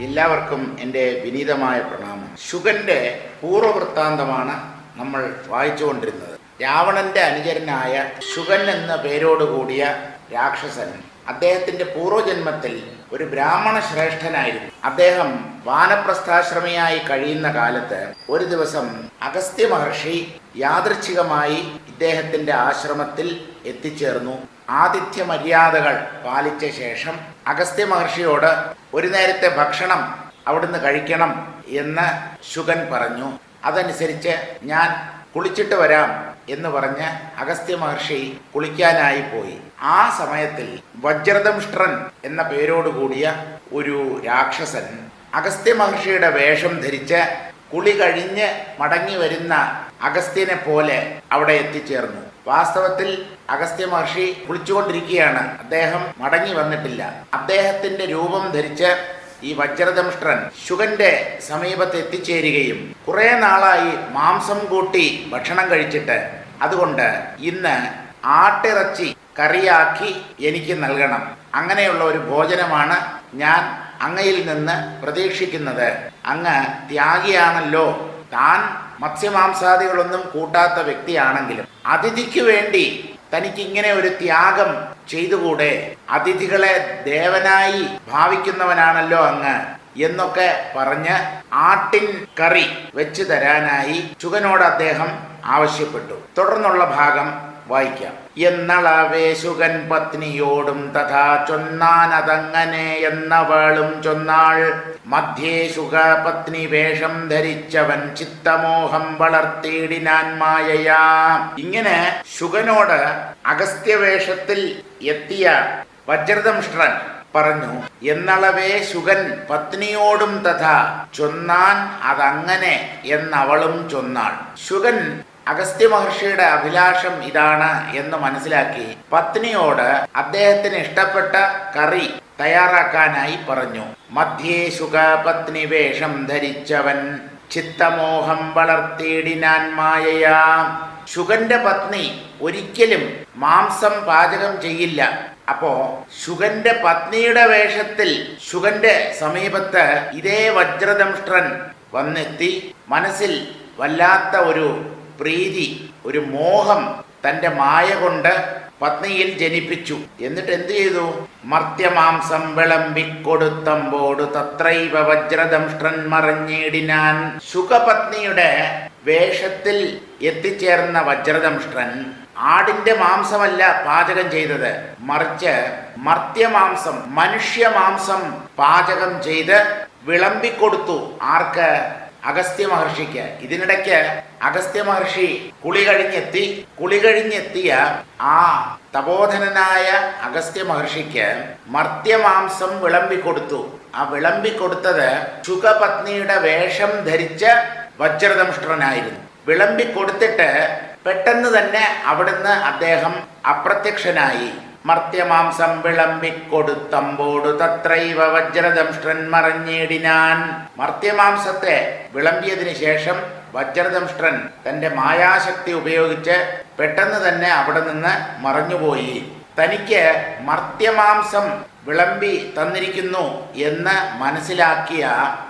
എല്ലാവർക്കും എന്റെ വിനീതമായ പ്രണാമം. ശുഗന്റെ പൂർവവൃത്താന്തമാണ് നമ്മൾ വായിച്ചുകൊണ്ടിരുന്നത്. രാവണന്റെ അനുചരനായ ശുഗൻ എന്ന പേരോടുകൂടിയ രാക്ഷസൻ അദ്ദേഹത്തിന്റെ പൂർവജന്മത്തിൽ ഒരു ബ്രാഹ്മണ ശ്രേഷ്ഠനായിരുന്നു അദ്ദേഹം വാനപ്രസ്ഥാശ്രമിയായി കഴിയുന്ന കാലത്ത് ഒരു ദിവസം അഗസ്ത്യ മഹർഷി യാദൃച്ഛികമായി ഇദ്ദേഹത്തിന്റെ ആശ്രമത്തിൽ എത്തിച്ചേർന്നു. ആതിഥ്യ മര്യാദകൾ പാലിച്ച ശേഷം അഗസ്ത്യ മഹർഷിയോട് ഒരു നേരത്തെ ഭക്ഷണം അവിടുന്ന് കഴിക്കണം എന്ന് ശുഗൻ പറഞ്ഞു. അതനുസരിച്ച് ഞാൻ കുളിച്ചിട്ട് വരാം എന്ന് പറഞ്ഞ് അഗസ്ത്യ മഹർഷി കുളിക്കാനായി പോയി. ആ സമയത്തിൽ വജ്രദംഷ്ട്രൻ എന്ന പേരോടുകൂടിയ ഒരു രാക്ഷസൻ അഗസ്ത്യ മഹർഷിയുടെ വേഷം ധരിച്ച് കുളി കഴിഞ്ഞ് മടങ്ങി വരുന്ന അഗസ്ത്യനെ പോലെ അവിടെ എത്തിച്ചേർന്നു. വാസ്തവത്തിൽ അഗസ്ത്യ മഹർഷി കുളിച്ചുകൊണ്ടിരിക്കുകയാണ്. അദ്ദേഹം മടങ്ങി വന്നിട്ടില്ല. അദ്ദേഹത്തിന്റെ രൂപം ധരിച്ച് ഈ വജ്രദംഷ്ട്രൻ ശുഗന്റെ സമീപത്ത് എത്തിച്ചേരുകയും കുറെ നാളായി മാംസം കൂട്ടി ഭക്ഷണം കഴിച്ചിട്ട് അതുകൊണ്ട് ഇന്ന് ആട്ടിറച്ചി കറിയാക്കി എനിക്ക് നൽകണം. അങ്ങനെയുള്ള ഒരു ഭോജനമാണ് ഞാൻ അങ്ങയിൽ നിന്ന് പ്രതീക്ഷിക്കുന്നത്. അങ്ങ് ത്യാഗിയാണല്ലോ. താൻ മത്സ്യമാംസാദികളൊന്നും കൂട്ടാത്ത വ്യക്തിയാണെങ്കിലും. അതിഥിക്ക് വേണ്ടി തനിക്ക് ഇങ്ങനെ ഒരു ത്യാഗം ചെയ്തുകൂടെ? അതിഥികളെ ദേവനായി ഭാവിക്കുന്നവനാണല്ലോ അങ്ങ് എന്നൊക്കെ പറഞ്ഞ് ആട്ടിൻ കറി വെച്ച് തരാനായി ചുകനോട് അദ്ദേഹം ആവശ്യപ്പെട്ടു. തുടർന്നുള്ള ഭാഗം വായിക്കാം. എന്നളവേ ശുകൻ പത്നിയോടും തഥാ ചൊന്നാനതങ്ങനെ എന്നവളും ചൊന്നാൾ. മധ്യേശുക പത്നി വേഷം ധരിച്ചവൻ ചിത്തമോഹം വളർത്തിയിടിനാൻ മായയാ. ഇങ്ങനെ ശുഗനോട് അഗസ്ത്യവേഷത്തിൽ എത്തിയ വജ്രദംഷ്ട്രൻ പറഞ്ഞു എന്നളവേ ശുഗൻ പത്നിയോടും തഥാ ചൊന്നാൻ അതങ്ങനെ എന്നവളും ചൊന്നാൾ. ശുഗൻ അഗസ്ത്യ മഹർഷിയുടെ അഭിലാഷം ഇതാണ് എന്ന് മനസ്സിലാക്കി പത്നിയോട് അദ്ദേഹത്തിന് ഇഷ്ടപ്പെട്ട കറി തയ്യാറാക്കാനായി പറഞ്ഞു. മധ്യേ സുഖപത്നി പത്നി വേഷം ധരിച്ചവൻ ചിത്തമോഹം വളർത്തിയിടിനാൻ മായയാ. ശുഗന്റെ പത്നി ഒരിക്കലും മാംസം പാചകം ചെയ്യില്ല. അപ്പോ ശുഗന്റെ പത്നിയുടെ വേഷത്തിൽ ശുഗന്റെ സമീപത്ത് ഇതേ വജ്രദംഷ്ട്രൻ വന്നെത്തി മനസ്സിൽ വല്ലാത്ത ഒരു പ്രീതി ഒരു മോഹം തന്റെ മായ കൊണ്ട് പത്നിയിൽ ജനിപ്പിച്ചു. എന്നിട്ട് എന്തു ചെയ്തു? മർത്യമാംസം വിളമ്പിക്കൊടുത്തമ്പോട് തത്രൈവ വജ്രദംഷ്ട്രൻ മറഞ്ഞിടിനാൻ. സുഖപത്നിയുടെ വേഷത്തിൽ എത്തിച്ചേർന്ന വജ്രദംഷ്ട്രൻ ആടിന്റെ മാംസമല്ല പാചകം ചെയ്തത്. മറിച്ച് മർത്യമാംസം മനുഷ്യമാംസം പാചകം ചെയ്ത് വിളമ്പിക്കൊടുത്തു. ആർക്ക്? അഗസ്ത്യ മഹർഷിക്ക്. ഇതിനിടയ്ക്ക് അഗസ്ത്യ മഹർഷി കുളി കഴിഞ്ഞെത്തി. കുളി കഴിഞ്ഞെത്തിയ ആ തപോധനനായ അഗസ്ത്യ മഹർഷിക്ക് മർത്യമാംസം വിളമ്പി കൊടുത്തു ആ വിളമ്പി കൊടുത്തത് ശുഖപത്നിയുടെ വേഷം ധരിച്ച വജ്രദംഷ്ട്രനായിരുന്നു. വിളമ്പിക്കൊടുത്തിട്ട് പെട്ടെന്ന് തന്നെ അവിടുന്ന് അദ്ദേഹം അപ്രത്യക്ഷനായി. മർത്യമാംസം വിളമ്പിക്കൊടുത്തമ്പോടു തത്രൈവ വജ്രദംഷ്ട്രൻ മറഞ്ഞേടിനാൻ. മർത്യമാംസത്തെ വിളമ്പിയതിനു ശേഷം വജ്രദംഷ്ട്രൻ തന്റെ മായാശക്തി ഉപയോഗിച്ച് പെട്ടെന്ന് തന്നെ അവിടെ നിന്ന് മറഞ്ഞുപോയി. തനിക്ക് മർത്യമാംസം വിളമ്പി തന്നിരിക്കുന്നു എന്ന് മനസ്സിലാക്കിയ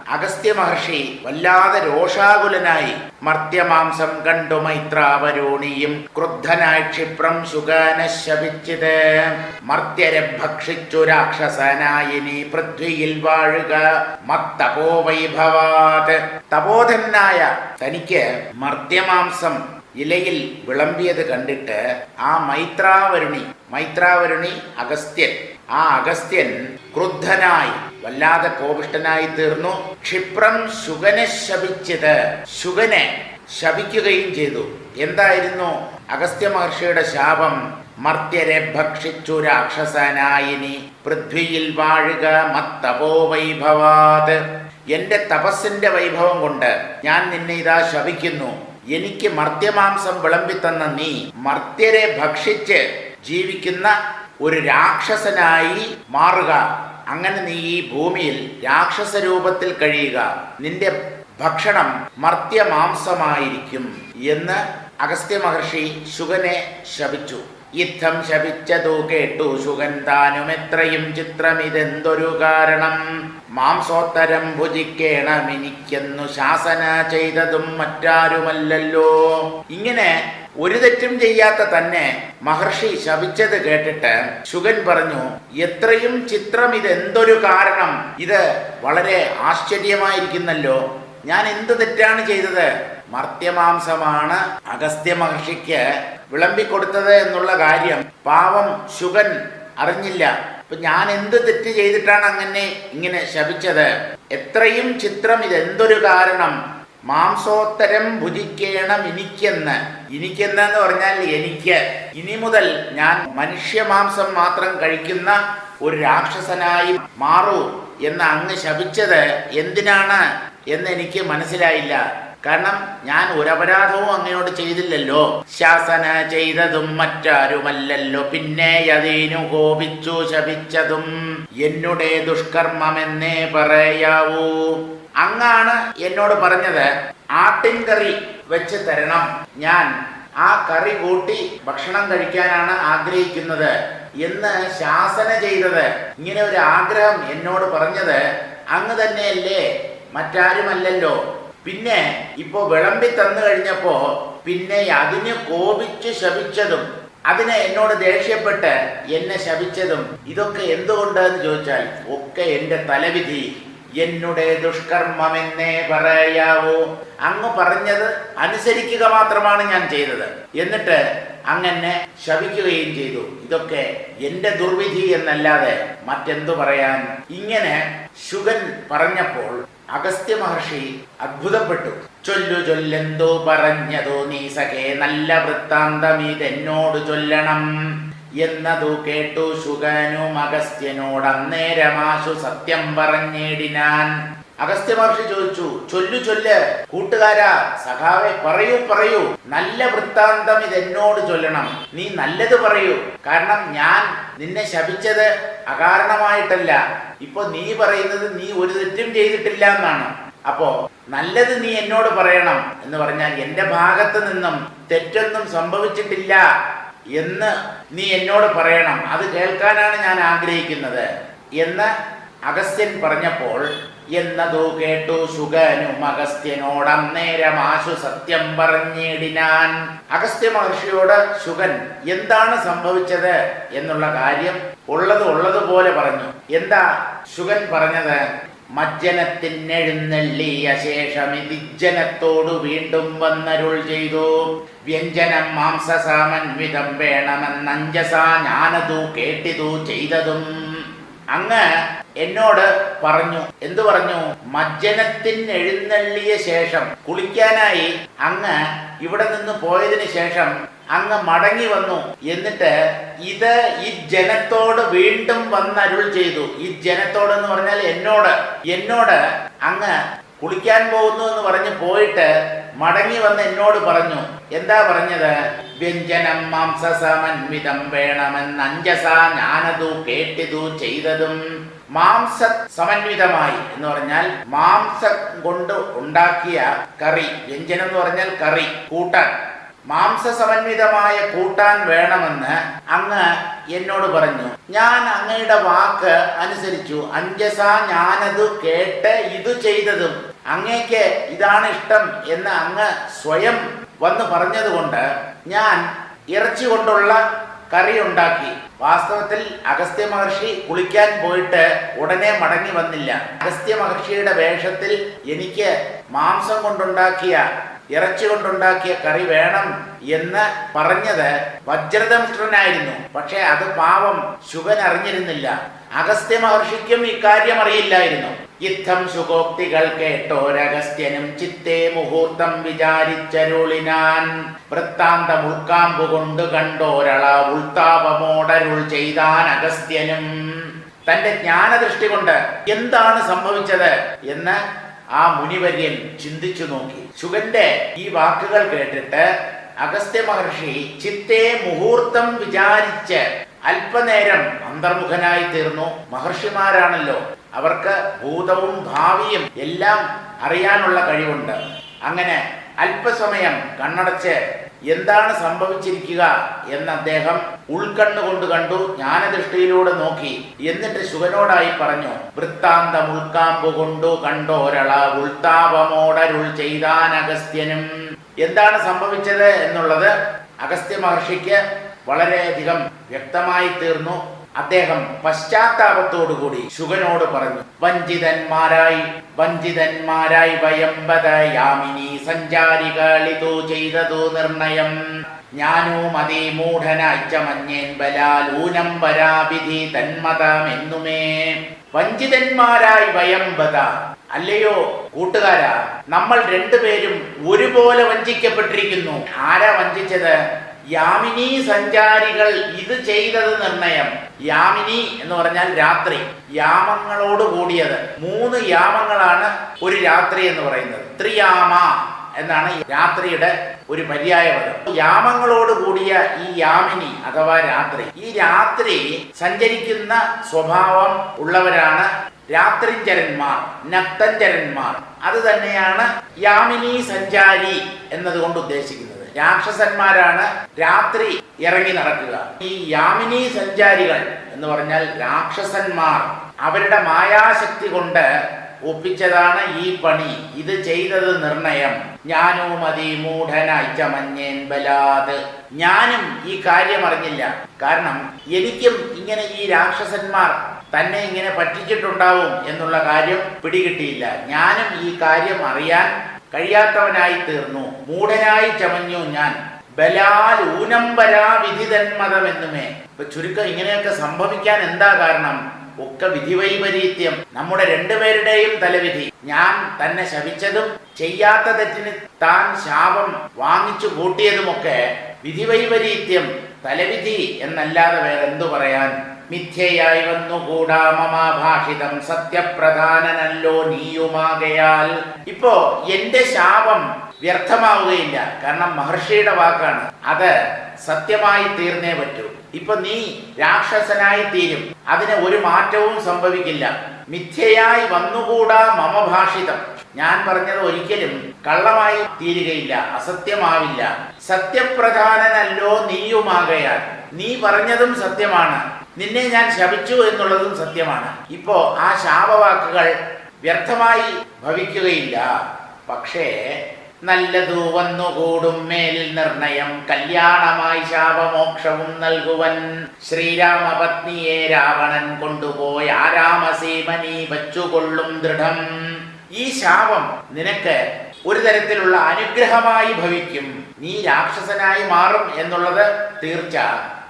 അഗസ്ത്യ മഹർഷി വല്ലാതെ രോഷാകുലനായി മർത്യമാംസം കണ്ടു മൈത്രാവരോണിയും ക്രുദ്ധനായി ക്ഷിപ്രം ശുഗാന ശപിച്ചത് മർത്യരെ ഭക്ഷിച്ചു രാക്ഷസനായിനി പൃഥ്വിയിൽ വാഴുക. മത്തപോ വൈഭവാത് തപോധനായ തനിക്ക് മർത്യമാംസം ഇലയിൽ വിളമ്പിയത് കണ്ടിട്ട് ആ മൈത്രാവരുണി മൈത്രാവരുണി അഗസ്ത്യൻ ആ അഗസ്ത്യൻ ക്രുദ്ധനായി വല്ലാതെ കോപിഷ്ടനായി തീർന്നു. ക്ഷിപ്രം ശുഗനെ ശപിച്ചത്. ശുഗനെ ശപിക്കുകയും ചെയ്തു. എന്തായിരുന്നു അഗസ്ത്യ മഹർഷിയുടെ ശാപം? മർത്യരെ ഭക്ഷിച്ചു രാക്ഷസനായിനി. പൃഥ്വിയിൽ വാഴുക മത്തപോ വൈഭവാത്. എന്റെ തപസ്സിന്റെ വൈഭവം കൊണ്ട് ഞാൻ നിന്നെ ഇതാ ശപിക്കുന്നു. എനിക്ക് മർത്യമാംസം വിളമ്പിത്തന്ന നീ മർത്യരെ ഭക്ഷിച്ച് ജീവിക്കുന്ന ഒരു രാക്ഷസനായി മാറുക. അങ്ങനെ നീ ഈ ഭൂമിയിൽ രാക്ഷസ രൂപത്തിൽ കഴിയുക. നിന്റെ ഭക്ഷണം മർത്യമാംസമായിരിക്കും എന്ന് അഗസ്ത്യ മഹർഷി ശുഗനെ ശപിച്ചു. യുദ്ധം ശപിച്ചതു കേട്ടു ശുഗൻ താനും എത്രയും ചിത്രമിതെന്തൊരു കാരണം? മാംസോത്തരം ഭുജിക്കേണമെനിക്കെന്നു ശാസന ചെയ്തതും മറ്റാരുമല്ലല്ലോ. ഇങ്ങനെ ഒരു തെറ്റും ചെയ്യാത്ത തന്നെ മഹർഷി ശപിച്ചത് കേട്ടിട്ട് ശുഗൻ പറഞ്ഞു എത്രയും ചിത്രം ഇതെന്തൊരു കാരണം? ഇത് വളരെ ആശ്ചര്യമായിരിക്കുന്നല്ലോ. ഞാൻ എന്ത് തെറ്റാണ് ചെയ്തത്? മർത്യമാംസമാണ് അഗസ്ത്യ മഹർഷിക്ക് വിളമ്പിക്കൊടുത്തത് എന്നുള്ള കാര്യം പാവം ശുഗൻ അറിഞ്ഞില്ല. അപ്പൊ ഞാൻ എന്ത് തെറ്റ് ചെയ്തിട്ടാണ് അങ്ങനെ ഇങ്ങനെ ശപിച്ചത്? എത്രയും ചിത്രം ഇതെന്തൊരു കാരണം? മാംസോത്തരം ഭുജിക്കണം എനിക്കെന്ന്. എനിക്കെന്ന് എന്ന് പറഞ്ഞാൽ എനിക്ക്. ഇനി മുതൽ ഞാൻ മനുഷ്യ മാംസം മാത്രം കഴിക്കുന്ന ഒരു രാക്ഷസനായി മാറൂ എന്ന് അങ്ങ് ശപിച്ചത് എന്തിനാണ് എന്ന് എനിക്ക് മനസ്സിലായില്ല. കാരണം ഞാൻ ഒരപരാധവും അങ്ങയോട് ചെയ്തില്ലല്ലോ. ശാസന ചെയ്തതും മറ്റാരുമല്ലല്ലോ. പിന്നെ അതീനു കോപിച്ചു ശപിച്ചതും എന്നുടെ ദുഷ്കർമ്മമെന്നേ പറയാവൂ. അങ്ങാണ് എന്നോട് പറഞ്ഞത് ആട്ടിൻ കറി വെച്ച് തരണം. ഞാൻ ആ കറി കൂട്ടി ഭക്ഷണം കഴിക്കാനാണ് ആഗ്രഹിക്കുന്നത്. എന്ന് ശാസന ചെയ്തത് ഇങ്ങനെ ഒരു ആഗ്രഹം എന്നോട് പറഞ്ഞത് അങ്ങ് തന്നെയല്ലേ. മറ്റാരുമല്ലല്ലോ. പിന്നെ ഇപ്പോ വിളമ്പി തന്നു കഴിഞ്ഞപ്പോ പിന്നെ അതിന് കോപിച്ച് ശപിച്ചതും അതിനെ എന്നോട് ദേഷ്യപ്പെട്ട് എന്നെ ശപിച്ചതും ഇതൊക്കെ എന്തുകൊണ്ടെന്ന് ചോദിച്ചാൽ ഒക്കെ എന്റെ തലവിധി. എന്നുടെ ദുഷ്കർമ്മമെന്നേ പറയാവോ. അങ്ങ് പറഞ്ഞത് അനുസരിക്കുക മാത്രമാണ് ഞാൻ ചെയ്തത്. എന്നിട്ട് അങ്ങനെ ശപിക്കുകയും ചെയ്തു. ഇതൊക്കെ എന്റെ ദുർവിധി എന്നല്ലാതെ മറ്റെന്തു പറയാൻ? ഇങ്ങനെ ശുഗൻ പറഞ്ഞപ്പോൾ അഗസ്ത്യ മഹർഷി അത്ഭുതപ്പെട്ടു. ചൊല്ലു ചൊല്ലെന്തോ പറഞ്ഞതോ നീ സഖേ നല്ല വൃത്താന്തം ഇതെന്നോട് ചൊല്ലണം എന്നതു കേട്ടു ശുഗനും അഗസ്ത്യനോട് അന്നേരമാശു സത്യം പറഞ്ഞേടിനാൻ. അഗസ്ത്യ മഹർഷി ചോദിച്ചു ചൊല്ലു ചൊല്ല്. കൂട്ടുകാരാ സഖാവെ പറയൂ പറയൂ. നല്ല വൃത്താന്തം ഇതെന്നോട് ചൊല്ലണം. നീ നല്ലത് പറയൂ. കാരണം ഞാൻ നിന്നെ ശപിച്ചത് അകാരണമായിട്ടല്ല. ഇപ്പൊ നീ പറയുന്നത് നീ ഒരു തെറ്റും ചെയ്തിട്ടില്ല എന്നാണ്. അപ്പോ നല്ലത് നീ എന്നോട് പറയണം എന്ന് പറഞ്ഞാൽ എന്റെ ഭാഗത്ത് നിന്നും തെറ്റൊന്നും സംഭവിച്ചിട്ടില്ല എന്ന് നീ എന്നോട് പറയണം. അത് കേൾക്കാനാണ് ഞാൻ ആഗ്രഹിക്കുന്നത്. എന്ന് അഗസ്ത്യൻ പറഞ്ഞപ്പോൾ എന്നതു കേട്ടു സുഖനു അഗസ്ത്യനോടന്നേരം ആശു സത്യം പറഞ്ഞിടിനാൻ. അഗസ്ത്യ മഹർഷിയോട് സുഖൻ എന്താണ് സംഭവിച്ചത്? എന്നുള്ള കാര്യം ഉള്ളത് ഉള്ളതുപോലെ പറഞ്ഞു. എന്താ സുഖൻ പറഞ്ഞത്? മജ്ജനത്തിനെഴുന്നള്ളി അശേഷം ഇതിജ്ജനത്തോടു വീണ്ടും വന്നരുൾ ചെയ്തു. വ്യഞ്ജനം മാംസസാമന്വിതം വേണമെന്നഞ്ചസാ ഞാനതു കേട്ടിതു ചെയ്തതും. അങ്ങ് എന്നോട് പറഞ്ഞു. എന്തു പറഞ്ഞു? മജ്ജനത്തിന് എഴുന്നള്ളിയ ശേഷം കുളിക്കാനായി അങ്ങ് ഇവിടെ നിന്ന് പോയതിനു ശേഷം അങ്ങ് മടങ്ങി വന്നു. എന്നിട്ട് ഇത് ഈ ജനത്തോട് വീണ്ടും വന്ന് അരുൾ ചെയ്തു. ഈ ജനത്തോട് എന്ന് പറഞ്ഞാൽ എന്നോട്. എന്നോട് അങ്ങ് കുളിക്കാൻ പോകുന്നു എന്ന് പറഞ്ഞ് പോയിട്ട് മടങ്ങി വന്ന് എന്നോട് പറഞ്ഞു. എന്താ പറഞ്ഞത്? വ്യഞ്ജനം മാംസസമന്വിതം വേണമെന്ന് അഞ്ചസ ഞാനതു കേട്ടിതു ചെയ്തതും മാംസ സമന്വിതമായി എന്ന് പറഞ്ഞാൽ മാംസം കൊണ്ട് ഉണ്ടാക്കിയ കറി വ്യഞ്ജനം എന്ന് പറഞ്ഞാൽ കറി കൂട്ടാൻ. മാംസ സമന്വിതമായ കൂട്ടാൻ വേണമെന്ന് അങ്ങ് എന്നോട് പറഞ്ഞു. ഞാൻ അങ്ങയുടെ വാക്ക് അനുസരിച്ചു. അഞ്ചസ ഞാനത് കേട്ട് ഇത് ചെയ്തതും അങ്ങേക്ക് ഇതാണ് ഇഷ്ടം എന്ന് അങ്ങ് സ്വയം വന്ന് പറഞ്ഞതുകൊണ്ട് ഞാൻ ഇറച്ചി കൊണ്ടുള്ള കറി ഉണ്ടാക്കി. വാസ്തവത്തിൽ അഗസ്ത്യ മഹർഷി കുളിക്കാൻ പോയിട്ട് ഉടനെ മടങ്ങി വന്നില്ല. അഗസ്ത്യ മഹർഷിയുടെ വേഷത്തിൽ എനിക്ക് മാംസം കൊണ്ടുണ്ടാക്കിയ ഇറച്ചി കൊണ്ടുണ്ടാക്കിയ കറി വേണം എന്ന് പറഞ്ഞത് വജ്രദംഷ്ട്രനായിരുന്നു. പക്ഷെ അത് പാവം ശുഭൻ അറിഞ്ഞിരുന്നില്ല അഗസ്ത്യ മഹർഷിക്കും ഇക്കാര്യം അറിയില്ലായിരുന്നു. യുദ്ധം സുഖോക്തികൾ കേട്ടോരഗസ്ത്യനും ചിത്തേ മുഹൂർത്തം വിചാരിച്ചരുളിനാൻ. വൃത്താന്തം ഉൾക്കാമ്പു കൊണ്ട് കണ്ടോരള ഉൾത്താപമോടരുൾ ചെയ്താൻ അഗസ്ത്യനും. തന്റെ ജ്ഞാനദൃഷ്ടി കൊണ്ട് എന്താണ് സംഭവിച്ചത് എന്ന് ആ മുനിവര്യൻ ചിന്തിച്ചു നോക്കി. ശുഗന്റെ ഈ വാക്കുകൾ കേട്ടിട്ട് അഗസ്ത്യ മഹർഷി ചിത്തേ മുഹൂർത്തം വിചാരിച്ച് അല്പനേരം അന്തർമുഖനായി തീർന്നു. മഹർഷിമാരാണല്ലോ അവർക്ക് ഭൂതവും ഭാവിയും എല്ലാം അറിയാനുള്ള കഴിവുണ്ട്. അങ്ങനെ അല്പസമയം കണ്ണടച്ച് എന്താണ് സംഭവിച്ചിരിക്കുക എന്ന് അദ്ദേഹം ഉൾക്കണ്ണുകൊണ്ട് കണ്ടു ജ്ഞാനദൃഷ്ടിയിലൂടെ നോക്കി. എന്നിട്ട് ശുഖനോടായി പറഞ്ഞു വൃത്താന്തം ഉൾക്കാമ്പു കൊണ്ടു കണ്ടോരള ഉൾത്താപമോടരുൾ ചെയ്താൻ അഗസ്ത്യനും. എന്താണ് സംഭവിച്ചത് എന്നുള്ളത് അഗസ്ത്യ മഹർഷിക്ക് വളരെയധികം വ്യക്തമായി തീർന്നു. അദ്ദേഹം പശ്ചാത്താപത്തോടുകൂടി ശുഗനോട് പറഞ്ഞു വഞ്ചിതന്മാരായി വഞ്ചിതന്മാരായി വയമ്പത യാമിനി സഞ്ചാരികളിതു ചെയ്തതോ നിർണയം. ഞാനും അതിമൂഢനായി ചമഞ്ഞേൻ ബലാൽ ഊനം വരാവിധി തന്മതമെന്നുമേ. വഞ്ചിതന്മാരായി വയമ്പത അല്ലയോ കൂട്ടുകാരാ നമ്മൾ രണ്ടുപേരും ഒരുപോലെ വഞ്ചിക്കപ്പെട്ടിരിക്കുന്നു. ആരാ വഞ്ചിച്ചത്? യാമിനി സഞ്ചാരികൾ ഇത് ചെയ്തത് നിർണയം. യാമിനി എന്ന് പറഞ്ഞാൽ രാത്രി. യാമങ്ങളോട് കൂടിയത്. മൂന്ന് യാമങ്ങളാണ് ഒരു രാത്രി എന്ന് പറയുന്നത്. ത്രിയാമ എന്നാണ് രാത്രിയുടെ ഒരു പര്യായ പദം. യാമങ്ങളോട് കൂടിയ ഈ യാമിനി അഥവാ രാത്രി. ഈ രാത്രി സഞ്ചരിക്കുന്ന സ്വഭാവം ഉള്ളവരാണ് രാത്രിഞ്ചരന്മാർ നക്തഞ്ചരന്മാർ. അത് തന്നെയാണ് യാമിനി സഞ്ചാരി എന്നതുകൊണ്ട് ഉദ്ദേശിക്കുന്നത്. രാക്ഷസന്മാരാണ് രാത്രി ഇറങ്ങി നടക്കുക. ഈ യാമിനി സഞ്ചാരികൾ എന്ന് പറഞ്ഞാൽ രാക്ഷസന്മാർ അവരുടെ മായാശക്തി കൊണ്ട് ഒപ്പിച്ചതാണ് ഈ പണി. ഇത് ചെയ്തത് നിർണയം. ഞാനോ മതി മൂഢന ചമഞ്ഞേൻ ബലാത്. ഞാനും ഈ കാര്യം അറിഞ്ഞില്ല. കാരണം എനിക്കും ഇങ്ങനെ ഈ രാക്ഷസന്മാർ തന്നെ ഇങ്ങനെ പറ്റിച്ചിട്ടുണ്ടാവും എന്നുള്ള കാര്യം പിടികിട്ടിയില്ല. ഞാനും ഈ കാര്യം അറിയാൻ കഴിയാത്തവനായി തീർന്നു. മൂടനായി ചമഞ്ഞു ഞാൻ. ബലാൽ ഊനംബരാ വിധിതന്മതമെന്നുമേ ഇപ്പൊ ചുരുക്കം ഇങ്ങനെയൊക്കെ സംഭവിക്കാൻ എന്താ കാരണം? ഒക്കെ വിധിവൈപരീത്യം. നമ്മുടെ രണ്ടുപേരുടെയും തലവിധി. ഞാൻ തന്നെ ശപിച്ചതും ചെയ്യാത്ത തെറ്റിന് താൻ ശാപം വാങ്ങിച്ചു കൂട്ടിയതുമൊക്കെ വിധിവൈപരീത്യം. തലവിധി എന്നല്ലാതെ വേറെന്തു പറയാൻ? മിഥ്യയായി വന്നുകൂടാ മമാഭാഷിതം. സത്യപ്രധാനനല്ലോ നീയുമാകയാൽ. ഇപ്പോ എന്റെ ശാപം വ്യർത്ഥമാവുകയില്ല. കാരണം മഹർഷിയുടെ വാക്കാണ്. അത് സത്യമായി തീർന്നേ പറ്റൂ. ഇപ്പൊ നീ രാക്ഷസനായി തീരും. അതിന് ഒരു മാറ്റവും സംഭവിക്കില്ല. മിഥ്യയായി വന്നുകൂടാ മമഭാഷിതം. ഞാൻ പറഞ്ഞത് ഒരിക്കലും കള്ളമായി തീരുകയില്ല അസത്യമാവില്ല. സത്യപ്രധാനനല്ലോ നീയുമാകയാൽ. നീ പറഞ്ഞതും സത്യമാണ്. നിന്നെ ഞാൻ ശപിച്ചു എന്നുള്ളതും സത്യമാണ്. ഇപ്പോ ആ ശാപവാക്കുകൾ വ്യർത്ഥമായി ഭവിക്കുകയില്ല. പക്ഷേ നല്ലതു വന്നുകൂടും മേലിൽ നിർണയം. കല്യാണമായി ശാപമോക്ഷവും നൽകുവൻ ശ്രീരാമപത്നിയെ രാവണൻ കൊണ്ടുപോയി രാമസീമനി വച്ചുകൊള്ളും ദൃഢം. ഈ ശാപം നിനക്ക് ഒരു തരത്തിലുള്ള അനുഗ്രഹമായി ഭവിക്കും. നീ രാക്ഷസനായി മാറും എന്നുള്ളത് തീർച്ച.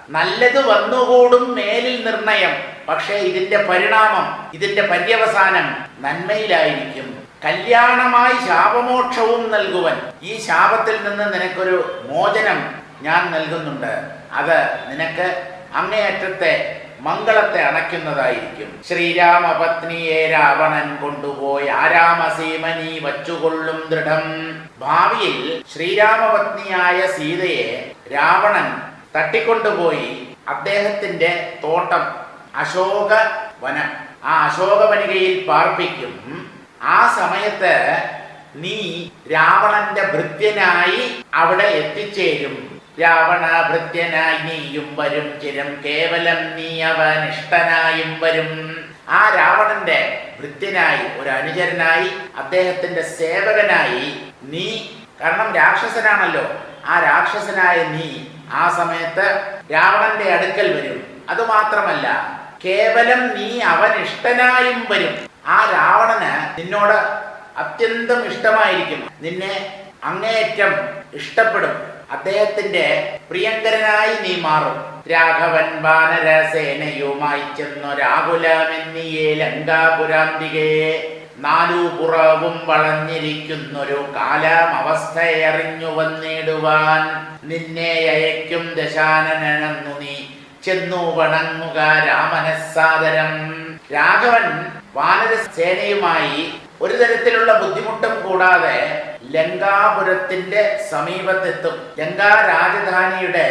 നല്ലത് വന്നുകൂടും മേലിൽ നിർണയം. പക്ഷേ ഇതിന്റെ പരിണാമം ഇതിന്റെ പര്യവസാനം നന്മയിലായിരിക്കും. കല്യാണമായി ശാപമോക്ഷവും നൽകുവൻ. ഈ ശാപത്തിൽ നിന്ന് നിനക്കൊരു മോചനം ഞാൻ നൽകുന്നുണ്ട്. അത് നിനക്ക് അങ്ങേയറ്റത്തെ മംഗളത്തെ അണയ്ക്കുന്നതായിരിക്കും. ശ്രീരാമപത്നിയെ രാവണൻ കൊണ്ടുപോയി ആരാമസീമനി വച്ചുകൊള്ളും ദൃഢം. ഭാവിയിൽ ശ്രീരാമപത്നിയായ സീതയെ രാവണൻ തട്ടിക്കൊണ്ടുപോയി അദ്ദേഹത്തിന്റെ തോട്ടം അശോക വനം ആ അശോകവനികയിൽ പാർപ്പിക്കും. ആ സമയത്ത് നീ രാവണന്റെ ഭൃത്യനായി അവിടെ എത്തിച്ചേരും. രാവണ ഭൃത്യനായി നീയും വരും. ചിരം കേവലം നീ അവൻ ഇഷ്ടനായും വരും. ആ രാവണന്റെ ഭൃത്യനായി ഒരു അനുചരനായി അദ്ദേഹത്തിന്റെ സേവകനായി നീ കാരണം രാക്ഷസനാണല്ലോ. ആ രാക്ഷസനായ നീ ആ സമയത്ത് രാവണന്റെ അടുക്കൽ വരും. അതുമാത്രമല്ല കേവലം നീ അവൻ ഇഷ്ടനായും വരും. ആ രാവണന് നിന്നോട് അത്യന്തം ഇഷ്ടമായിരിക്കും നിന്നെ അങ്ങേയറ്റം ഇഷ്ടപ്പെടും. അദ്ദേഹത്തിന്റെ പ്രിയങ്കരനായി നീ മാറും. രാഘവൻ വാനരസേനയുമായി ചെന്നു രാകുലമെന്നിയേ ലങ്കാപുരാന്തികയെ നാലു പുറവും വളഞ്ഞിരിക്കുന്നൊരു കാലം അവസ്ഥയറിഞ്ഞു വന്നിടുവാൻ നിന്നെ അയക്കും ദശാനനെന്നു നീ ചെന്നു വണങ്ങുക രാമനസാദരം രാഘവൻ വാനരസേനയുമായി ഒരു തരത്തിലുള്ള ബുദ്ധിമുട്ടും കൂടാതെ ലങ്കാപുരത്തിന്റെ സമീപത്തെത്തും. ലങ്കാ രാജധാനിയുടെ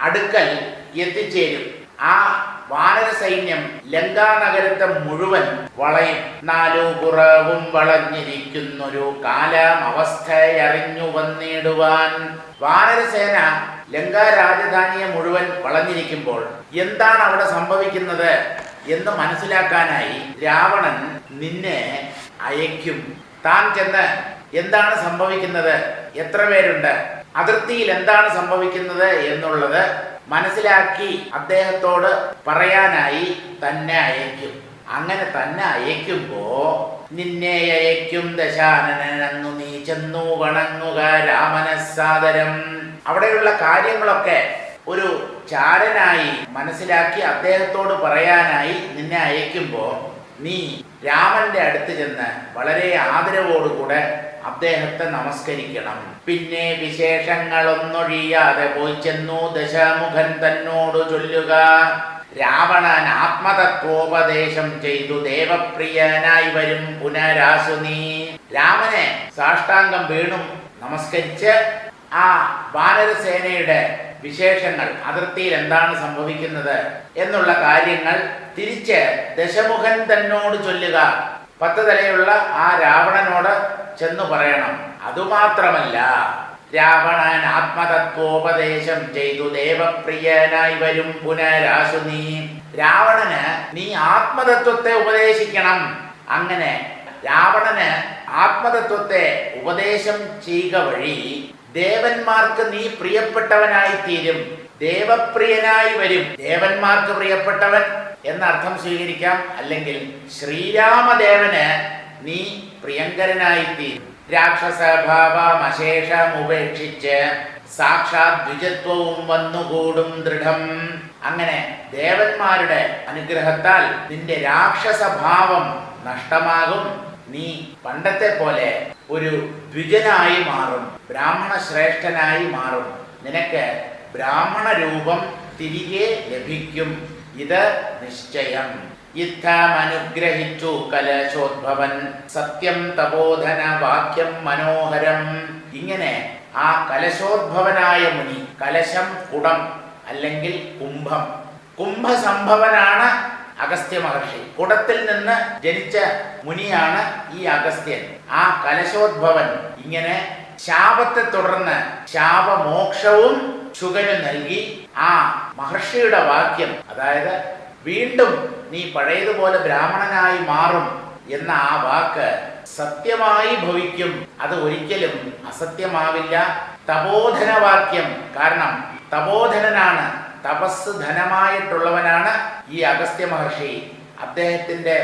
അടുക്കൽ എത്തിച്ചേരും. ആ വാനര സൈന്യം ലങ്കാ നഗരത്തെ മുഴുവൻ വളയും. നാലു കുറവും വളഞ്ഞിരിക്കുന്നൊരു കാലം അവസ്ഥയറിഞ്ഞു വന്നിടുവാൻ വാനരസേന ലങ്കാ രാജധാനിയെ മുഴുവൻ വളഞ്ഞിരിക്കുമ്പോൾ എന്താണ് അവിടെ സംഭവിക്കുന്നത്? എന്ന് മനസ്സിലാക്കാനായി രാവണൻ നിന്നെ അയക്കും താൻ ചെന്ന് എന്താണ് സംഭവിക്കുന്നത്? എത്ര പേരുണ്ട്? അതിർത്തിയിൽ എന്താണ് സംഭവിക്കുന്നത് എന്നുള്ളത് മനസ്സിലാക്കി അദ്ദേഹത്തോട് പറയാനായി തന്നെ അയക്കും അങ്ങനെ തന്നെ അയക്കുമ്പോ നിന്നെ അയക്കും ദശാനനു നീ ചെന്നു വണങ്ങുക രാമനസാദരം അവിടെയുള്ള കാര്യങ്ങളൊക്കെ ഒരു ചാടനായി മനസ്സിലാക്കി അദ്ദേഹത്തോട് പറയാനായി നിന്നെ അയക്കുമ്പോൾ നീ രാമന്റെ അടുത്ത് ചെന്ന് വളരെ ആദരവോടുകൂടെ അദ്ദേഹത്തെ നമസ്കരിക്കണം. പിന്നെ വിശേഷങ്ങളൊന്നൊഴിയാതെ പോയി ചെന്നു ദശമുഖൻ തന്നോട് ചൊല്ലുക. രാവണൻ ആത്മതത്വോപദേശം ചെയ്തു. ദേവപ്രിയനായി വരും പുനരാസു നീ. രാമനെ സാഷ്ടാംഗം വീണും നമസ്കരിച്ച് ആ വാനരസേനയുടെ വിശേഷങ്ങൾ അതിർത്തിയിൽ എന്താണ് സംഭവിക്കുന്നത് എന്നുള്ള കാര്യങ്ങൾ തിരിച്ച് ദശമുഖൻ തന്നോട് ചൊല്ലുക. പത്ത് തലയുള്ള ആ രാവണനോട് ചെന്നു പറയണം. അതുമാത്രമല്ല രാവണൻ ആത്മതത്വോപദേശം ചെയ്തു. ദേവപ്രിയനായി വരും പുനരാശു നീ. രാവണന് നീ ആത്മതത്വത്തെ ഉപദേശിക്കണം. അങ്ങനെ രാവണന് ആത്മതത്വത്തെ ഉപദേശം ചെയ്യുക വഴി ദേവന്മാർക്ക് നീ പ്രിയപ്പെട്ടവനായി തീരും. ദേവപ്രിയനായി വരും. ദേവന്മാർക്ക് പ്രിയപ്പെട്ടവൻ എന്ന അർത്ഥം സ്വീകരിക്കാം. അല്ലെങ്കിൽ ശ്രീരാമദേവന് നീ പ്രിയങ്കരനായി തീരും. രാക്ഷസഭാവമശേഷം ഉപേക്ഷിച്ച് സാക്ഷാത് ദ്വിജത്വവും വന്നുകൂടും ദൃഢം. അങ്ങനെ ദേവന്മാരുടെ അനുഗ്രഹത്താൽ നിന്റെ രാക്ഷസഭാവം നഷ്ടമാകും. നീ പണ്ടത്തെ പോലെ ഒരു ദ്വിജനായി മാറും ബ്രാഹ്മണ ശ്രേഷ്ഠനായി മാറും. നിനക്ക് ബ്രാഹ്മണ രൂപം തിരികെ ലഭിക്കും. ഇത് നിശ്ചയം. യുദ്ധമനുഗ്രഹിച്ചു കലശോദ്ഭവൻ. സത്യം തപോധന വാക്യം മനോഹരം. ഇങ്ങനെ ആ കലശോദ്ഭവനായ മുനി കലശം കുടം അല്ലെങ്കിൽ കുംഭം. കുംഭസംഭവനാണ് അഗസ്ത്യ മഹർഷി. കുടത്തിൽ നിന്ന് ജനിച്ച മുനിയാണ് ഈ അഗസ്ത്യൻ. ആ കലശോദ്ഭവൻ ഇങ്ങനെ ശാപത്തെ തുടർന്ന് ശാപമോക്ഷവും ശുഗന് നൽകി ആ മഹർഷിയുടെ വാക്യം അതായത് വീണ്ടും നീ പഴയതുപോലെ ബ്രാഹ്മണനായി മാറും എന്ന ആ വാക്ക് സത്യമായി ഭവിക്കും. അത് ഒരിക്കലും അസത്യമാവില്ല. തപോധനവാക്യം കാരണം തപോധനനാണ് തപസ് ധനമായിട്ടുള്ളവനാണ് ഈ അഗസ്ത്യ മഹർഷി അദ്ദേഹത്തിന്റെ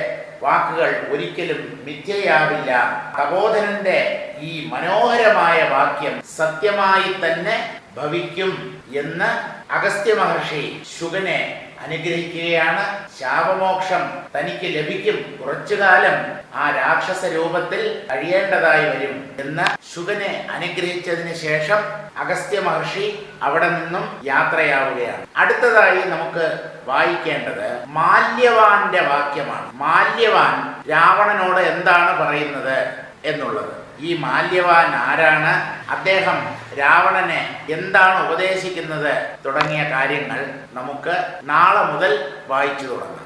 വാക്കുകൾ ഒരിക്കലും മിഥ്യയാവില്ല പ്രബോധനന്റെ ഈ മനോഹരമായ വാക്യം സത്യമായി തന്നെ ഭവിക്കും എന്ന് അഗസ്ത്യ മഹർഷി ശുഗനെ അനുഗ്രഹിക്കുകയാണ്. ശാപമോക്ഷം തനിക്ക് ലഭിക്കും. കുറച്ചു കാലം ആ രാക്ഷസ രൂപത്തിൽ കഴിയേണ്ടതായി വരും എന്ന് ശുഗനെ അനുഗ്രഹിച്ചതിന് ശേഷം അഗസ്ത്യ മഹർഷി അവിടെ നിന്നും യാത്രയാവുകയാണ്. അടുത്തതായി നമുക്ക് വായിക്കേണ്ടത് മാല്യവാന്റെ വാക്യമാണ്. മാല്യവാൻ രാവണനോട് എന്താണ് പറയുന്നത് എന്നുള്ളത്. ഈ മാല്യവാൻ ആരാണ്? അദ്ദേഹം രാവണനെ എന്താണ് ഉപദേശിക്കുന്നത് തുടങ്ങിയ കാര്യങ്ങൾ നമുക്ക് നാളെ മുതൽ വായിച്ചു തുടങ്ങാം.